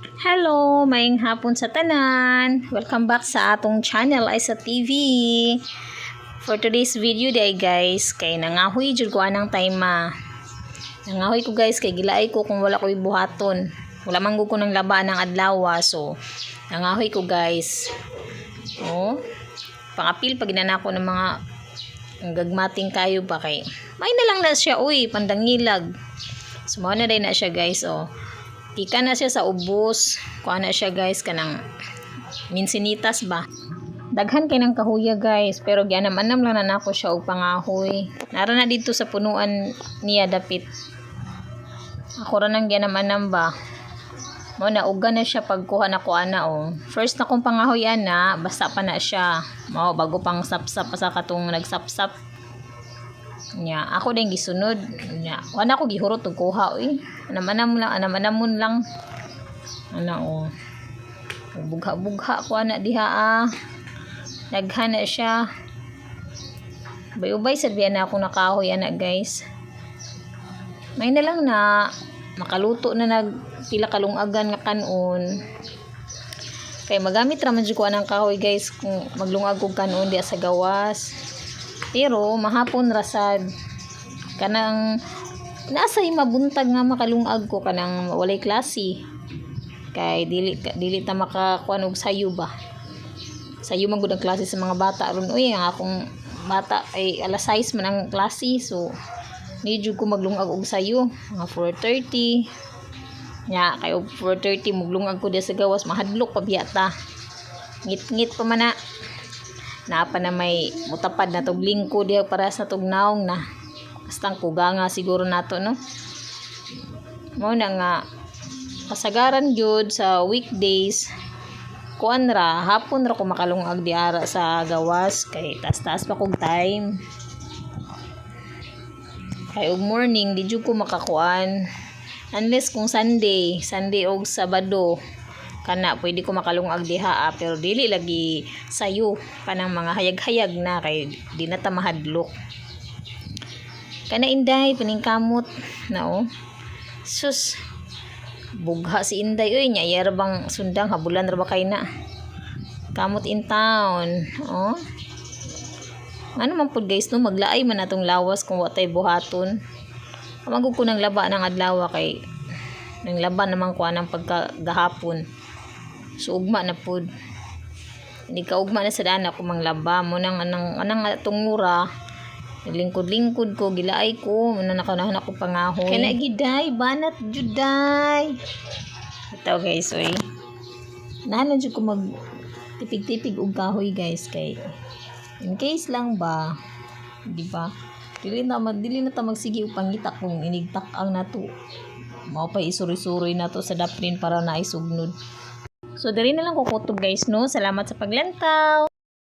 Hello, maing hapon sa tanan. Welcome back sa atong channel ay sa TV. For today's video day guys, kay nangahoy jud ko anang time ma. Nangahoy ko guys kay gilaay ko kung wala ko'y buhaton. Wala man ko ng laba ng adlaw so nangahoy ko guys. Oh. Pangapil pag ginanako ng mga ang gagmating kayo ba kay may na lang na siya uy pandangilag sumaw na din na siya guys oh Ika na siya sa ubos. Kuha na siya guys kanang minsinitas ba. Daghan kay ng kahuya guys pero gianam-anam lang na nako siya og pangahoy. Nara na dito sa punuan niya dapit. Ako ra nang gianam-anam ba. Mo na uga na siya pagkuha na ko ana oh. First na kong pangahoy ana, basta pa na siya. Mao bago pang sapsap pa sa katong nagsapsap. Nya, ako din gisunod. Nya, wala ko gihurot og kuha oy. Anamanam lang, anamanamon lang. Ana oh. Bugha-bugha ko ana diha ah. Daghan na siya. Bay-ubay sabihan na ako nakahoy ana guys. May na lang na makaluto na nag pila kalungagan nga kanon. Kay magamit ra man jud ko anang kahoy guys kung maglungag og kanon diya sa gawas. Pero mahapon rasad. Kanang nasa mabuntag nga makalungag ko kanang walay klase. Kay dili dili ta makakuan og sayo ba. Sayo man gud ang klase sa mga bata ron. Uy ang akong bata ay alas 6 man ang klase so medyo ko maglungag og sayo. Mga 4:30 nya kay og 4:30 maglungag ko diya sa gawas. Mahadlok pa biya ta. Ngit-ngit pa man na Napa na may mutapad na tog lingko diya para sa tog naong na. Basta kuga nga siguro nato no. Mo na nga kasagaran gyud sa weekdays kuan ra hapon ra ko makalungag di sa gawas kay tas-tas pa kog time. Kay og morning di jud ko makakuan unless kung Sunday, Sunday og Sabado kana pwede ko makalungag diha ah, pero dili lagi sayo kanang mga hayag-hayag na kay di na ta mahadlok. Kana inday paningkamot na oh sus bugha si inday oy nya yara bang sundang habulan ra ba kay na? Kamot in town oh. Ano man pud guys no maglaay man atong lawas kung watay buhaton. Amagog ko ng laba ng adlaw kay ng laban naman ko anang pagkagahapon So ugma na pud. Hindi ka ugma na sa daan ako manglaba mo nang anang anang tungura. Lingkod-lingkod ko, gilaay ko, muna nakanahan ako pangahoy. Kaya giday, banat juday. Ito guys, oy. Nahanan jud ko mag tipig-tipig og kahoy guys kay in case lang ba, di ba? Dili na dili na ta magsige og pangita kung inigtak ang nato. Mao pa isuri-suri na to sa daprin para na isugnod. So, dali na lang kukutob guys, no? Salamat sa paglantaw.